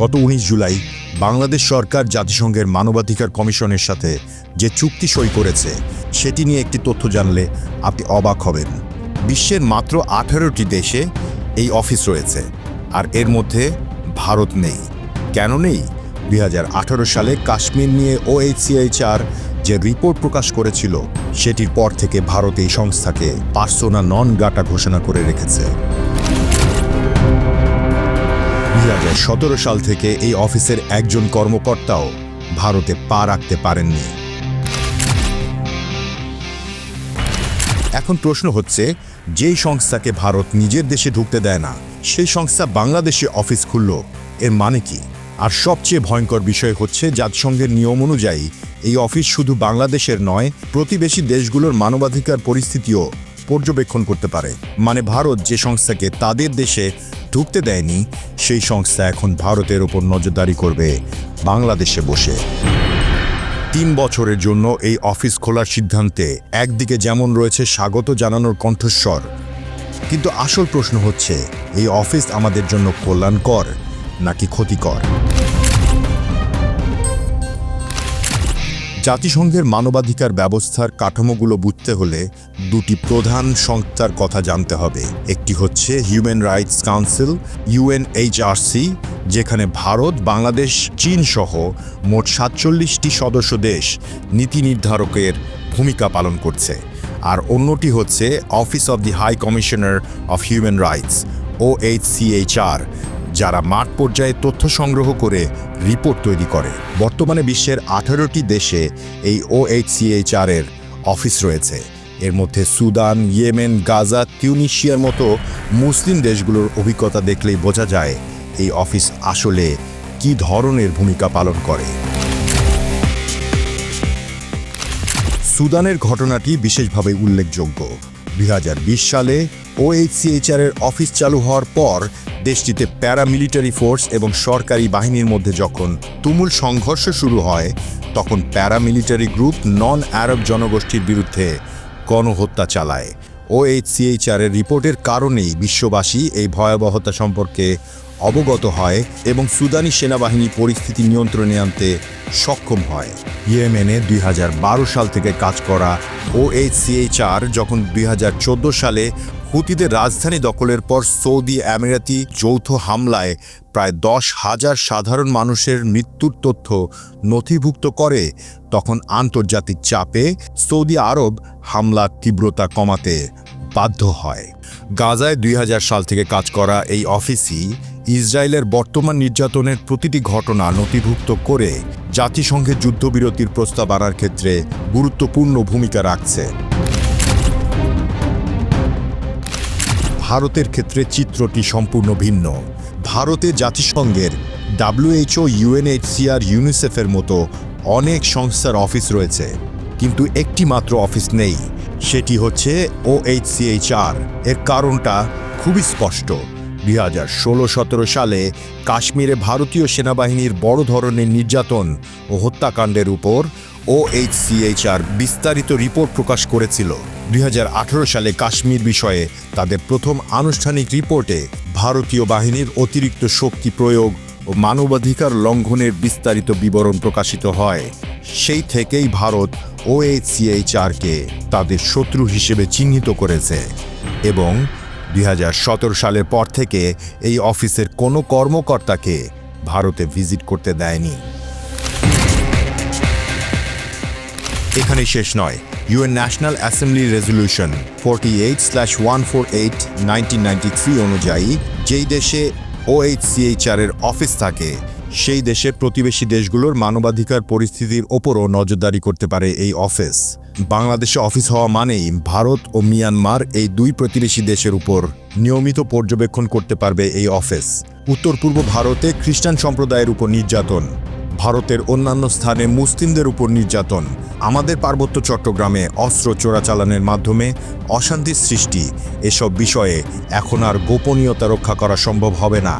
গত উনিশ জুলাই বাংলাদেশ সরকার জাতিসংঘের মানবাধিকার কমিশনের সাথে যে চুক্তি সই করেছে, সেটি নিয়ে একটি তথ্য জানলে আপনি অবাক হবেন। বিশ্বের মাত্র আঠারোটি দেশে এই অফিস রয়েছে, আর এর মধ্যে ভারত নেই। কেন নেই? দুই হাজার আঠারো সালে কাশ্মীর নিয়ে ওএইচসিএইচআর যে রিপোর্ট প্রকাশ করেছিল, সেটির পর থেকে ভারত এই সংস্থাকে পার্সোনা নন গাটা ঘোষণা করে রেখেছে। দুই সাল থেকে এই অফিসের একজন কর্মকর্তাও ভারতে পা রাখতে পারেননি। এখন প্রশ্ন হচ্ছে, যেই সংস্থাকে ভারত নিজের দেশে ঢুকতে দেয় না, সেই সংস্থা বাংলাদেশে অফিস খুলল, এর মানে কি? আর সবচেয়ে ভয়ঙ্কর বিষয় হচ্ছে, জাতিসংঘের নিয়ম অনুযায়ী এই অফিস শুধু বাংলাদেশের নয়, প্রতিবেশী দেশগুলোর মানবাধিকার পরিস্থিতিও পর্যবেক্ষণ করতে পারে। মানে ভারত যে সংস্থাকে তাদের দেশে ঢুকতে দেয়নি, সেই সংস্থা এখন ভারতের ওপর নজরদারি করবে বাংলাদেশে বসে। তিন বছরের জন্য এই অফিস খোলার সিদ্ধান্তে একদিকে যেমন রয়েছে স্বাগত জানানোর কণ্ঠস্বর, কিন্তু আসল প্রশ্ন হচ্ছে, এই অফিস আমাদের জন্য কল্যাণকর নাকি ক্ষতিকর? জাতিসংঘের মানবাধিকার ব্যবস্থার কাঠামোগুলো বুঝতে হলে দুটি প্রধান সংস্থার কথা জানতে হবে। একটি হচ্ছে হিউম্যান রাইটস কাউন্সিল ইউএনএইচআরসি যেখানে ভারত, বাংলাদেশ, চীন সহ মোট সাতচল্লিশটি সদস্য দেশ নীতি নির্ধারকের ভূমিকা পালন করছে। আর অন্যটি হচ্ছে office of the high commissioner of human rights O OHCHR যারা মাঠ পর্যায়ে তথ্য সংগ্রহ করে রিপোর্ট তৈরি করে। বর্তমানে বিশ্বের আঠারোটি দেশে এই ওএইচসিএইচআর এর অফিস রয়েছে। এর মধ্যে সুদান, ইয়েমেন, গাজা, তিউনিশিয়ার মতো মুসলিম দেশগুলোর অভিজ্ঞতা দেখলেই বোঝা যায় এই অফিস আসলে কি ধরনের ভূমিকা পালন করে। সুদানের ঘটনাটি বিশেষভাবে উল্লেখযোগ্য। দুই হাজার বিশ সালে ওএইচসিএইচআর এর অফিস চালু হওয়ার পর দেশটিতে প্যারামিলিটারি ফোর্স এবং সরকারি বাহিনীর মধ্যে যখন তুমুল সংঘর্ষ শুরু হয়, তখন প্যারামিলিটারি গ্রুপ নন আরব জনগোষ্ঠীর বিরুদ্ধে গণহত্যা চালায়। ওএইচসিএইচআর এর রিপোর্টের কারণেই বিশ্ববাসী এই ভয়াবহতা সম্পর্কে অবগত হয় এবং সুদানি সেনাবাহিনী পরিস্থিতি নিয়ন্ত্রণে আনতে সক্ষম হয়। ইয়েমেনে দুই হাজার বারো সাল থেকে কাজ করা ওএইচসিএইচআর যখন দুই হাজার চোদ্দ সালে হুতিদের রাজধানী দখলের পর সৌদি আমিরাতি যৌথ হামলায় প্রায় দশ হাজার সাধারণ মানুষের মৃত্যুর তথ্য নথিভুক্ত করে, তখন আন্তর্জাতিক চাপে সৌদি আরব হামলার তীব্রতা কমাতে বাধ্য হয়। গাজায় দুই হাজার সাল থেকে কাজ করা এই অফিসই ইসরায়েলের বর্তমান নির্যাতনের প্রতিটি ঘটনা নথিভুক্ত করে জাতিসংঘের যুদ্ধবিরতির প্রস্তাব আনার ক্ষেত্রে গুরুত্বপূর্ণ ভূমিকা রাখছে। ভারতের ক্ষেত্রে চিত্রটি সম্পূর্ণ ভিন্ন। ভারতে জাতিসংঘের ডাব্লিউএইচও, ইউএনএইচসিআর, ইউনিসেফের মতো অনেক সংস্থার অফিস রয়েছে। কিন্তু একটি মাত্র অফিস নেই, সেটি হচ্ছে ওএইচসিএইচআর। এর কারণটা খুবই স্পষ্ট। দুই হাজার ষোলো সতেরো সালে কাশ্মীরে ভারতীয় সেনাবাহিনীর বড় ধরনের নির্যাতন ও হত্যাকাণ্ডের উপর ওএইচসিএইচআর বিস্তারিত রিপোর্ট প্রকাশ করেছিল। দু হাজার আঠারো সালে কাশ্মীর বিষয়ে তাদের প্রথম আনুষ্ঠানিক রিপোর্টে ভারতীয় বাহিনীর অতিরিক্ত শক্তি প্রয়োগ ও মানবাধিকার লঙ্ঘনের বিস্তারিত বিবরণ প্রকাশিত হয়। সেই থেকেই ভারত ওএইচসিএইচআরকে তাদের শত্রু হিসেবে চিহ্নিত করেছে এবং দুই হাজার সতেরো সালের পর থেকে এই অফিসের কোনো কর্মকর্তাকে ভারতে ভিজিট করতে দেয়নি। এখানে শেষ নয়। UN national assembly resolution forty eight slash one four eight nineteen ninety three অনুযায়ী যেই দেশে ওএইচসিএইচআর এর অফিস থাকে, সেই দেশে প্রতিবেশী দেশগুলোর মানবাধিকার পরিস্থিতির ওপরও নজরদারি করতে পারে এই অফিস। বাংলাদেশে অফিস হওয়া মানেই ভারত ও মিয়ানমার এই দুই প্রতিবেশী দেশের উপর নিয়মিত পর্যবেক্ষণ করতে পারবে এই অফিস। উত্তর পূর্ব ভারতে খ্রিস্টান সম্প্রদায়ের উপর নির্যাতন, ভারতের অন্যান্য স্থানে মুসলিমদের উপর নির্যাতন, আমাদের পার্বত্য চট্টগ্রামে অস্ত্র চোরাচালানের মাধ্যমে অশান্তির সৃষ্টি, এসব বিষয়ে এখন আর গোপনীয়তা রক্ষা করা সম্ভব হবে না।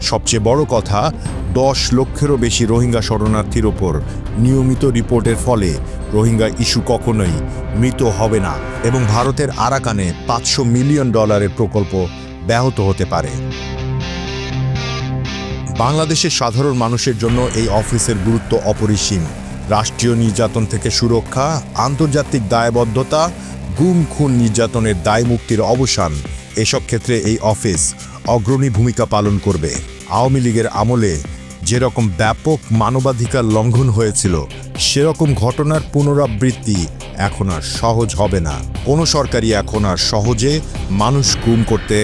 সবচেয়ে বড় কথা, দশ লক্ষেরও বেশি রোহিঙ্গা শরণার্থীর ওপর নিয়মিত রিপোর্টের ফলে রোহিঙ্গা ইস্যু কখনোই মৃত হবে না এবং ভারতের আরাকানে পাঁচশো মিলিয়ন ডলারের প্রকল্প ব্যাহত হতে পারে। বাংলাদেশের সাধারণ মানুষের জন্য এই অফিসের গুরুত্ব অপরিসীম। রাষ্ট্রীয় নির্যাতন থেকে সুরক্ষা, আন্তর্জাতিক দায়বদ্ধতা গুম খুন নির্যাতনের দায় মুক্তির অবসান, এসব ক্ষেত্রে এই অফিস অগ্রণী ভূমিকা পালন করবে। আওয়ামী লীগের আমলে যেরকম ব্যাপক মানবাধিকার লঙ্ঘন হয়েছিল, সেরকম ঘটনার পুনরাবৃত্তি এখন আর সহজ হবে না। কোনো সরকারই এখন আর সহজে মানুষ গুম করতে,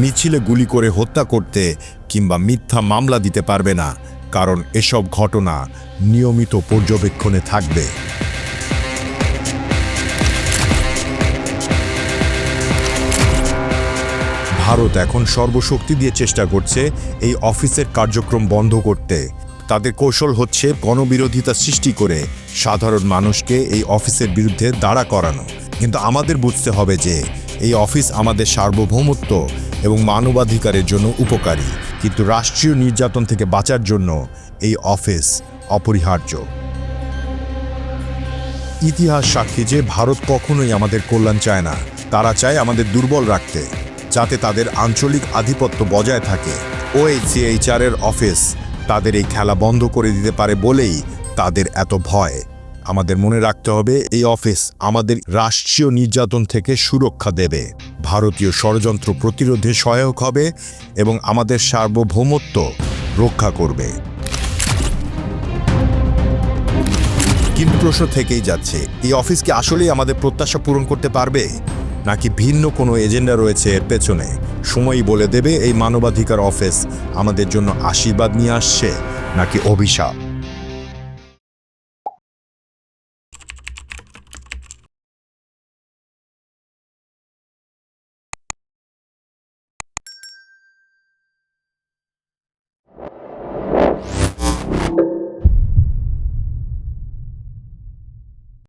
মিছিলে গুলি করে হত্যা করতে কিংবা মিথ্যা মামলা দিতে পারবে না, কারণ এসব ঘটনা নিয়মিত পর্যবেক্ষণে থাকবে। ভারত এখন সর্বশক্তি দিয়ে চেষ্টা করছে এই অফিসের কার্যক্রম বন্ধ করতে। তাদের কৌশল হচ্ছে গণবিরোধিতা সৃষ্টি করে সাধারণ মানুষকে এই অফিসের বিরুদ্ধে দাঁড়া করানো। কিন্তু আমাদের বুঝতে হবে যে এই অফিস আমাদের সার্বভৌমত্ব এবং মানবাধিকারের জন্য উপকারী। কিন্তু রাষ্ট্রীয় নির্যাতন থেকে বাঁচার জন্য এই অফিস অপরিহার্য। ইতিহাস সাক্ষী যে ভারত কখনোই আমাদের কল্যাণ চায় না। তারা চায় আমাদের দুর্বল রাখতে। যাতে তাদের আঞ্চলিক আধিপত্য বজায় থাকে। ওএইচসিএইচআর এর অফিস তাদের এই খেলা বন্ধ করে দিতে পারে বলেই তাদের এত ভয়। আমাদের মনে রাখতে হবে, এই অফিস আমাদের রাষ্ট্রীয় নির্যাতন থেকে সুরক্ষা দেবে। ভারতীয় ষড়যন্ত্র প্রতিরোধে সহায়ক হবে এবং আমাদের সার্বভৌমত্ব রক্ষা করবে। কিন্তু প্রশ্ন থেকেই যাচ্ছে, এই অফিস কি আসলেই আমাদের প্রত্যাশা পূরণ করতে পারবে? নাকি ভিন্ন কোনো এজেন্ডা রয়েছে এর পেছনে? সময়ই বলে দেবে এই মানবাধিকার অফিস। আমাদের জন্য আশীর্বাদ নিয়ে আসছে, নাকি অভিশাপ?